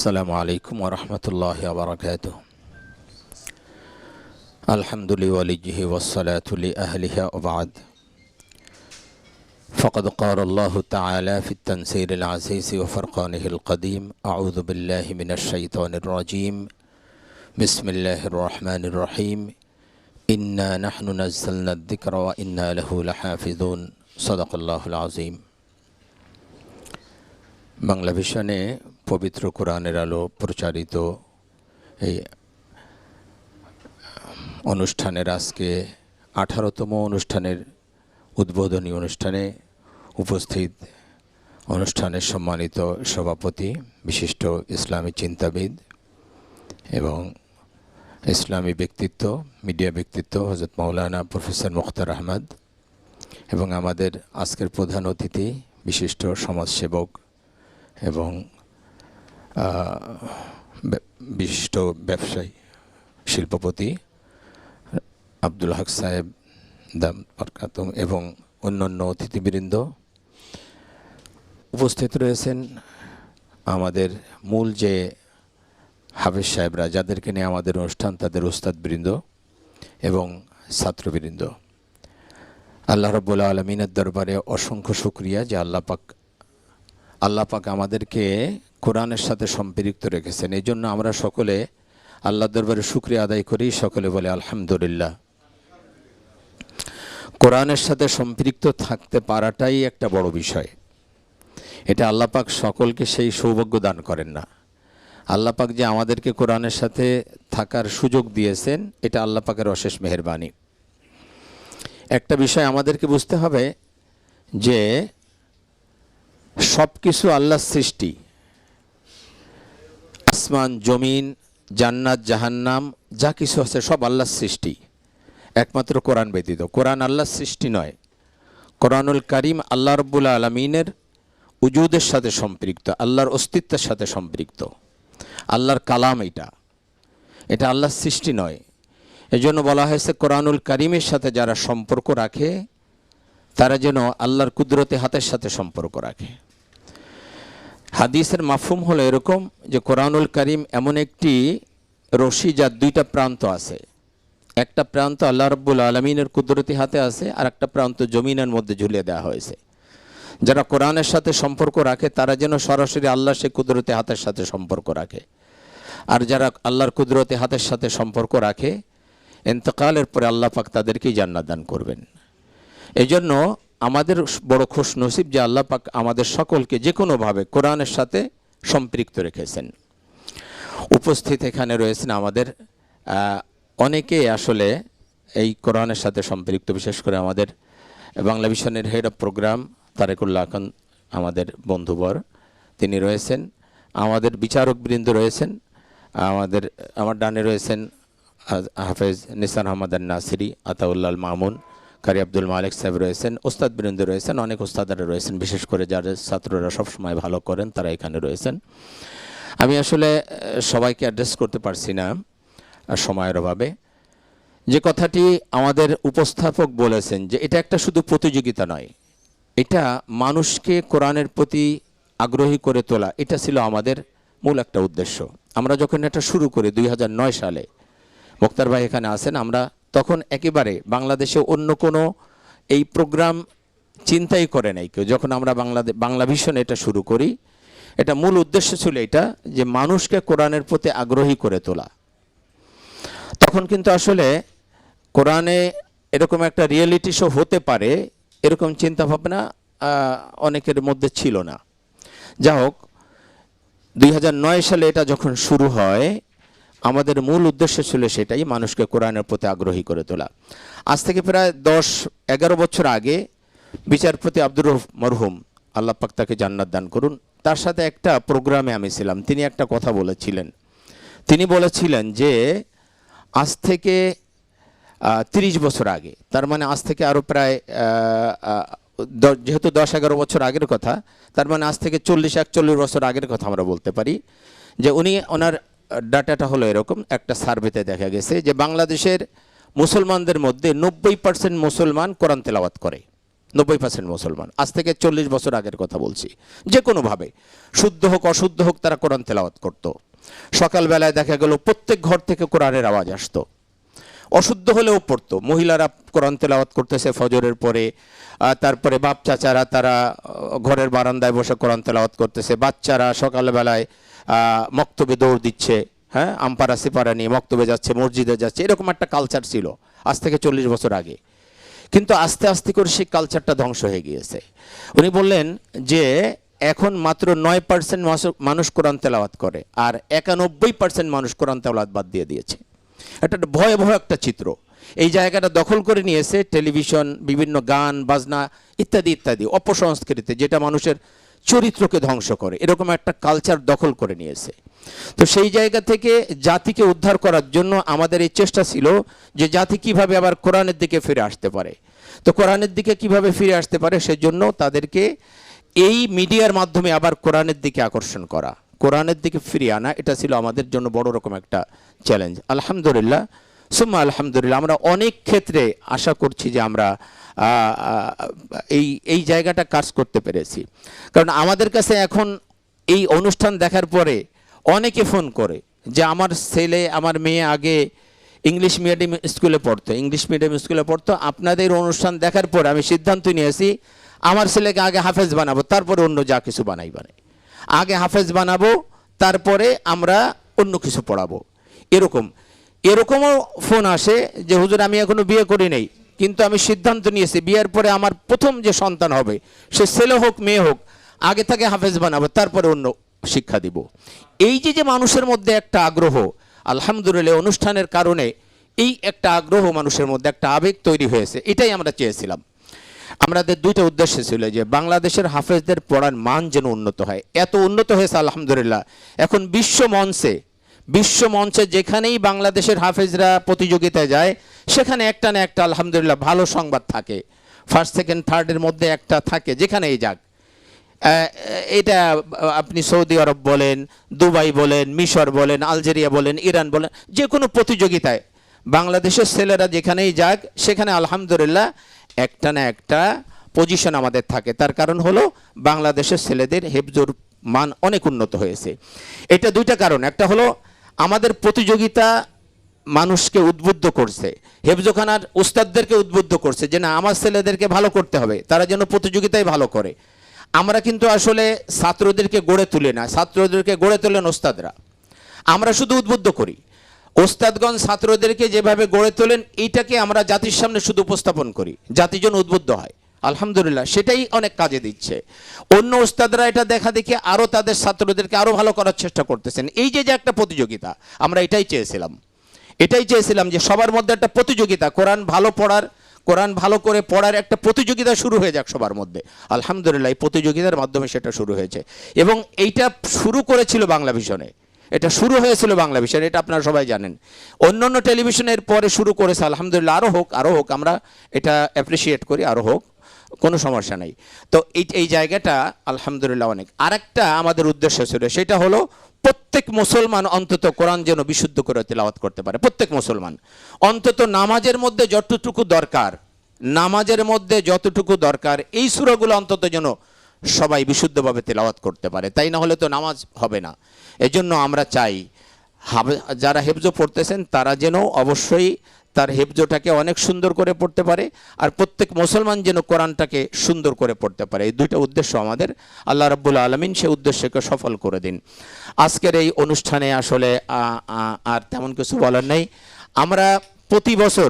السلام عليكم ورحمة الله وبركاته الحمد لوليه والصلاة لأهلها وبعد فقد قال الله تعالى في التنسير العزيز وفرقانه القديم أعوذ بالله من الشيطان الرجيم بسم الله الرحمن الرحيم إنا نحن نزلنا الذكر وإنا له لحافظون صدق الله العظيم বাংলা ভিশনে পবিত্র কোরআনের আলো প্রচারিত এই অনুষ্ঠানের আজকে আঠারোতম অনুষ্ঠানের উদ্বোধনী অনুষ্ঠানে উপস্থিত অনুষ্ঠানের সম্মানিত সভাপতি, বিশিষ্ট ইসলামী চিন্তাবিদ এবং ইসলামী ব্যক্তিত্ব, মিডিয়া ব্যক্তিত্ব হজরত মৌলানা প্রফেসর মুখতার আহমদ এবং আমাদের আজকের প্রধান অতিথি, বিশিষ্ট সমাজসেবক এবং বিশিষ্ট ব্যবসায়ী, শিল্পপতি, আব্দুল হক সাহেব দাম বরকাতুম এবং অন্যান্য অতিথিবৃন্দ উপস্থিত রয়েছেন। আমাদের মূল যে হাফেজ সাহেবরা, যাদেরকে নিয়ে আমাদের অনুষ্ঠান, তাদের ওস্তাদবৃন্দ এবং ছাত্রবৃন্দ। আল্লাহ রব্বুল্লা আলমিনের দরবারে অসংখ্য শুক্রিয়া যে আল্লাহ পাক আল্লাহ পাক আমাদেরকে কোরআনের সাথে সম্পৃক্ত রেখেছেন। এই জন্য আমরা সকলে আল্লাহ দরবারে শুক্রিয়া আদায় করি, সকলে বলে আলহামদুলিল্লাহ। কোরআনের সাথে সম্পৃক্ত থাকতে পারাটাই একটা বড় বিষয়। এটা আল্লাহ পাক সকলকে সেই সৌভাগ্য দান করেন না। আল্লাহ পাক যে আমাদেরকে কোরআনের সাথে থাকার সুযোগ দিয়েছেন, এটা আল্লাহ পাকের অশেষ মেহেরবানি। একটা বিষয় আমাদেরকে বুঝতে হবে যে সব কিছু আল্লাহর সৃষ্টি। আসমান, জমিন, জান্নাত, জাহান্নাম, যা কিছু আছে সব আল্লাহর সৃষ্টি। একমাত্র কোরআন ব্যতীত। কোরআন আল্লাহর সৃষ্টি নয়। কোরআনুল করিম আল্লাহ রব্বুল আলমিনের উজুদের সাথে সম্পৃক্ত, আল্লাহর অস্তিত্বের সাথে সম্পৃক্ত। আল্লাহর কালাম এটা। এটা আল্লাহর সৃষ্টি নয়। এজন্য বলা হয়েছে, কোরআনুল করিমের সাথে যারা সম্পর্ক রাখে, তারা যেন আল্লাহর কুদরতে হাতের সাথে সম্পর্ক রাখে। হাদিসের মাফুম হলো এরকম যে কোরআনুল করিম এমন একটি রশি যার দুইটা প্রান্ত আছে। একটা প্রান্ত আল্লাহ রব্বুল আলমিনের কুদরতি হাতে আছে, আর একটা প্রান্ত জমিনের মধ্যে ঝুলিয়ে দেওয়া হয়েছে। যারা কোরআনের সাথে সম্পর্ক রাখে, তারা যেন সরাসরি আল্লাহ সে কুদরতি হাতের সাথে সম্পর্ক রাখে। আর যারা আল্লাহর কুদরতি হাতের সাথে সম্পর্ক রাখে এন্তকালের পরে আল্লাহ পাক তাদেরকেই জান্নাত দান করবেন। এই জন্য আমাদের বড় খুশ নসিব যে আল্লাহ পাক আমাদের সকলকে যে কোনোভাবে কোরআনের সাথে সম্পৃক্ত রেখেছেন। উপস্থিত এখানে রয়েছেন আমাদের অনেকে আসলে এই কোরআনের সাথে সম্পৃক্ত, বিশেষ করে আমাদের বাংলা মিশনের head of program Tarekullah Khan, আমাদের বন্ধুবর, তিনি রয়েছেন। আমাদের বিচারকবৃন্দ রয়েছেন, আমাদের, আমার ডানে রয়েছেন হাফেজ নিসান আহমদ নাসিরি আতাউল্লাল মামুন কারি আব্দুল মালিক সাহেব রয়েছেন, ওস্তাদ বৃন্দ রয়েছেন, অনেক ওস্তাদারা রয়েছেন, বিশেষ করে যারা ছাত্ররা সবসময় ভালো করেন, তারা এখানে রয়েছেন। আমি আসলে সবাইকে অ্যাড্রেস করতে পারছি না সময়ের অভাবে। যে কথাটি আমাদের উপস্থাপক বলেছেন যে এটা একটা শুধু প্রতিযোগিতা নয়, এটা মানুষকে কোরআনের প্রতি আগ্রহী করে তোলা, এটা ছিল আমাদের মূল একটা উদ্দেশ্য। আমরা যখন এটা শুরু করি দুই হাজার নয় সালে, মোক্তার ভাই এখানে আসেন আমরা তখন একেবারে বাংলাদেশে অন্য কোনো এই প্রোগ্রাম চিন্তাই করে নাই কেউ। যখন আমরা বাংলাদেশ বাংলা ভিশন এটা শুরু করি, এটা মূল উদ্দেশ্য ছিল এটা যে মানুষকে কোরআনের প্রতি আগ্রহী করে তোলা। তখন কিন্তু আসলে কোরআনে এরকম একটা রিয়েলিটি শো হতে পারে, এরকম চিন্তাভাবনা অনেকের মধ্যে ছিল না। যা হোক দুই হাজার নয় সালে এটা যখন শুরু হয় আমাদের মূল উদ্দেশ্য ছিল সেটাই মানুষকে কোরআনের প্রতি আগ্রহী করে তোলা। আজ থেকে প্রায় দশ, এগারো বছর আগে বিচারপতি আব্দুর মরহুম আল্লাহ পাক তাকে জান্নাত দান করুন। তার সাথে একটা প্রোগ্রামে আমি ছিলাম। তিনি একটা কথা বলেছিলেন। তিনি বলেছিলেন যে, আজ থেকে তিরিশ বছর আগে, তার মানে আজ থেকে আরও প্রায় যেহেতু দশ, এগারো বছর আগের কথা, তার মানে আজ থেকে চল্লিশ, একচল্লিশ বছর আগের কথা আমরা বলতে পারি যে, উনি ওনার ডাটাটা হলো এরকম, একটা সার্ভেতে দেখা গেছে যে বাংলাদেশের মুসলমানদের মধ্যে নব্বই পার্সেন্ট মুসলমান কোরআন তেলাওয়াত করে। নব্বই পার্সেন্ট মুসলমান। আজ থেকে চল্লিশ বছর আগের কথা বলছি। যে কোনোভাবে। শুদ্ধ হোক, অশুদ্ধ হোক, তারা কোরআন তেলাওয়াত করত। সকালবেলায় দেখা গেল, প্রত্যেক ঘর থেকে কোরআনের আওয়াজ আসতো। অশুদ্ধ হলেও পড়তো। মহিলারা কোরআন তেলাওয়াত করতেছে ফজরের পরে তারপরে বাপ চাচারা তারা, ঘরের বারান্দায় বসে কোরআন তেলাওয়াত করতেছে। বাচ্চারা সকালবেলায় মক্তবে দৌড় দিচ্ছে হ্যাঁ আমপারা সিপারা নিয়ে মক্তবে যাচ্ছে, মসজিদে যাচ্ছে, এরকম একটা কালচার ছিল আজ থেকে চল্লিশ বছর আগে। কিন্তু আস্তে আস্তে করে সেই কালচারটা ধ্বংস হয়ে গিয়েছে। উনি বললেন যে, এখন মাত্র নয় পার্সেন্ট মানুষ কোরআন তেলাওয়াত করে, আর একানব্বই পার্সেন্ট মানুষ কোরআন তেলাওয়াত বাদ দিয়ে দিয়েছে। এটা একটা ভয়াবহ একটা চিত্র। এই জায়গাটা দখল করে নিয়েছে টেলিভিশন, বিভিন্ন গান, বাজনা, ইত্যাদি ইত্যাদি, অপসংস্কৃতি, যেটা মানুষের চরিত্রকে ধ্বংস করে। এরকম একটা কালচার দখল করে নিয়েছে। তো সেই জায়গা থেকে জাতিকে উদ্ধার করার জন্য আমাদের এই চেষ্টা ছিল যে জাতি কীভাবে আবার কোরআনের দিকে ফিরে আসতে পারে। তো কোরআনের দিকে কীভাবে ফিরে আসতে পারে সেজন্য তাদেরকে এই মিডিয়ার মাধ্যমে আবার কোরআনের দিকে আকর্ষণ করা। কোরআনের দিকে ফিরিয়ে আনা, এটা ছিল আমাদের জন্য বড় রকম একটা চ্যালেঞ্জ আলহামদুলিল্লাহ। সুম্মা আলহামদুলিল্লাহ। আমরা অনেক ক্ষেত্রে আশা করছি যে আমরা এই এই জায়গাটা কাজ করতে পেরেছি। কারণ আমাদের কাছে এখন এই অনুষ্ঠান দেখার পরে অনেকে ফোন করে যে আমার ছেলে, আমার মেয়ে আগে ইংলিশ মিডিয়াম স্কুলে পড়তো। ইংলিশ মিডিয়াম স্কুলে পড়তো। আপনাদের অনুষ্ঠান দেখার পরে আমি সিদ্ধান্ত নিয়েছি, আমার ছেলেকে আগে হাফেজ বানাবো, তারপরে অন্য যা কিছু বানাই বানাই। আগে হাফেজ বানাবো, তারপরে আমরা অন্য কিছু পড়াবো। এরকম। এরকমও ফোন আসে যে, হুজুর, আমি এখনও বিয়ে করি নাই। কিন্তু আমি সিদ্ধান্ত নিয়েছি, বিয়ের পরে আমার প্রথম যে সন্তান হবে, সে ছেলে হোক, মেয়ে হোক, আগে থেকে হাফেজ বানাবো, তারপরে অন্য শিক্ষা দিব। এই যে যে মানুষের মধ্যে একটা আগ্রহ, আলহামদুলিল্লাহ অনুষ্ঠানের কারণে এই একটা আগ্রহ মানুষের মধ্যে একটা আবেগ তৈরি হয়েছে, এটাই আমরা চেয়েছিলাম। আমাদের দুইটা উদ্দেশ্য ছিল যে বাংলাদেশের হাফেজদের পড়ার মান যেন উন্নত হয়। এত উন্নত হয়েছে, আলহামদুলিল্লাহ। এখন বিশ্ব মঞ্চে বিশ্ব মঞ্চে যেখানেই বাংলাদেশের হাফেজরা প্রতিযোগিতায় যায়, সেখানে একটা না একটা আলহামদুলিল্লাহ ভালো সংবাদ থাকে। ফার্স্ট সেকেন্ড থার্ডের মধ্যে একটা থাকে, যেখানেই যাক। এটা আপনি সৌদি আরব বলেন, দুবাই বলেন, মিশর বলেন, আলজেরিয়া বলেন, ইরান বলেন, যে কোনো প্রতিযোগিতায়। বাংলাদেশের ছেলেরা যেখানেই যাক, সেখানে আলহামদুলিল্লাহ একটা না একটা পজিশন আমাদের থাকে। তার কারণ হলো, বাংলাদেশের ছেলেদের হেফজুর মান অনেক উন্নত হয়েছে। এটা দুইটা কারণ। একটা হলো আমাদের প্রতিযোগিতা মানুষকে উদ্বুদ্ধ করছে। হেফজোখানার উস্তাদদেরকে উদ্বুদ্ধ করছে যে, না, আমার ছেলেদেরকে ভালো করতে হবে। তারা যেন প্রতিযোগিতায় ভালো করে। আমরা কিন্তু আসলে ছাত্রদেরকে গড়ে তুলি না, ছাত্রদেরকে গড়ে তোলেন ওস্তাদরা আমরা শুধু উদ্বুদ্ধ করি। ওস্তাদগঞ্জ ছাত্রদেরকে যেভাবে গড়ে তোলেন, এইটাকে আমরা জাতির সামনে শুধু উপস্থাপন করি। জাতি যেন উদ্বুদ্ধ হয়। আলহামদুলিল্লাহ, সেটাই অনেক কাজে দিচ্ছে। অন্য ওস্তাদরা এটা দেখা দেখে আরও তাদের ছাত্রদেরকে আরও ভালো করার চেষ্টা করতেছেন। এই যে যে একটা প্রতিযোগিতা, আমরা এটাই চেয়েছিলাম। এটাই চেয়েছিলাম যে সবার মধ্যে একটা প্রতিযোগিতা, কোরআন ভালো পড়ার, কোরআন ভালো করে পড়ার একটা প্রতিযোগিতা শুরু হয়ে যাক সবার মধ্যে। আলহামদুলিল্লাহ, এই প্রতিযোগিতার মাধ্যমে সেটা শুরু হয়েছে। এবং এইটা শুরু করেছিল বাংলা ভিশনে। এটা শুরু হয়েছিল বাংলা ভিশন, এটা আপনারা সবাই জানেন। অন্য অন্য টেলিভিশনের পরে শুরু করেছে, আলহামদুলিল্লাহ আরও হোক আরও হোক, আমরা এটা অ্যাপ্রিসিয়েট করি আরও হোক। কোনো সমস্যা নেই। তো এই এই জায়গাটা আলহামদুলিল্লাহ অনেক। আরেকটা আমাদের উদ্দেশ্য ছিল, সেটা হলো প্রত্যেক মুসলমান অন্তত কোরআন যেন বিশুদ্ধ করে তেলাওয়াত করতে পারে, প্রত্যেক মুসলমান। অন্তত নামাজের মধ্যে যতটুকু দরকার, নামাজের মধ্যে যতটুকু দরকার, এই সুরাগুলো অন্তত যেন সবাই বিশুদ্ধভাবে তেলাওয়াত করতে পারে। তাই না হলে তো নামাজ হবে না। এজন্য আমরা চাই যারা হেফজো পড়তেছেন, তারা যেন অবশ্যই তার হেফজোটাকে অনেক সুন্দর করে পড়তে পারে আর প্রত্যেক মুসলমান যেন কোরআনটাকে সুন্দর করে পড়তে পারে। এই দুইটা উদ্দেশ্য আমাদের। আল্লাহ রাব্বুল আলমিন সে উদ্দেশ্যকে সফল করে দিন। আজকের এই অনুষ্ঠানে আসলে আর তেমন কিছু বলার নেই। আমরা প্রতি বছর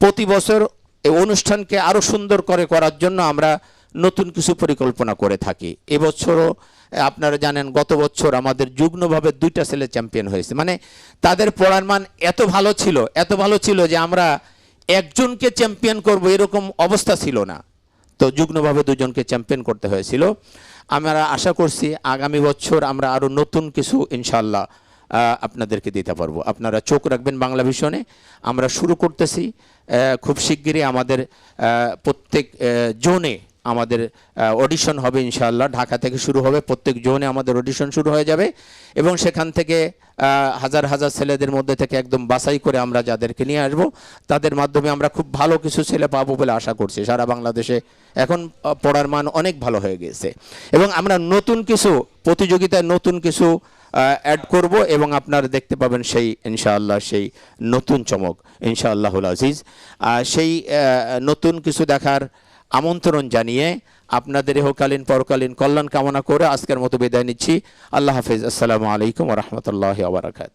প্রতি বছর এই অনুষ্ঠানকে আরও সুন্দর করে করার জন্য আমরা নতুন কিছু পরিকল্পনা করে থাকি। এবছরও আপনারা জানেন, গত বছর আমাদের যুগ্মভাবে দুইটা ছেলে চ্যাম্পিয়ন হয়েছে। মানে তাদের পড়ার মান এত ভালো ছিল, এত ভালো ছিল যে আমরা একজনকে চ্যাম্পিয়ন করব এরকম অবস্থা ছিল না। তো যুগ্মভাবে দুজনকে চ্যাম্পিয়ন করতে হয়েছিল। আমরা আশা করছি আগামী বছর আমরা আরও নতুন কিছু ইনশাল্লাহ আপনাদেরকে দিতে পারব। আপনারা চোখ রাখবেন বাংলা ভিশনে। আমরা শুরু করতেছি খুব শিগগিরই আমাদের প্রত্যেক জোনে আমাদের অডিশন হবে ইনশাআল্লাহ। ঢাকা থেকে শুরু হবে, প্রত্যেক জোনে আমাদের অডিশন শুরু হয়ে যাবে। এবং সেখান থেকে হাজার হাজার ছেলেদের মধ্যে থেকে একদম বাছাই করে আমরা যাদেরকে নিয়ে আসব, তাদের মাধ্যমে আমরা খুব ভালো কিছু ছেলে পাবো বলে আশা করছি। সারা বাংলাদেশে এখন পড়ার মান অনেক ভালো হয়ে গেছে। এবং আমরা নতুন কিছু, প্রতিযোগিতায় নতুন কিছু অ্যাড করব এবং আপনারা দেখতে পাবেন সেই, ইনশাআল্লাহ, সেই নতুন চমক, ইনশাআল্লাহুল আজিজ। সেই নতুন কিছু দেখার আমন্ত্রণ জানিয়ে আপনাদের এহকালীন, পরকালীন কল্যাণ কামনা করে আজকের মতো বিদায় নিচ্ছি। আল্লাহ হাফিজ। আসসালামু আলাইকুম রহমতুল্লাহ আবরাকাত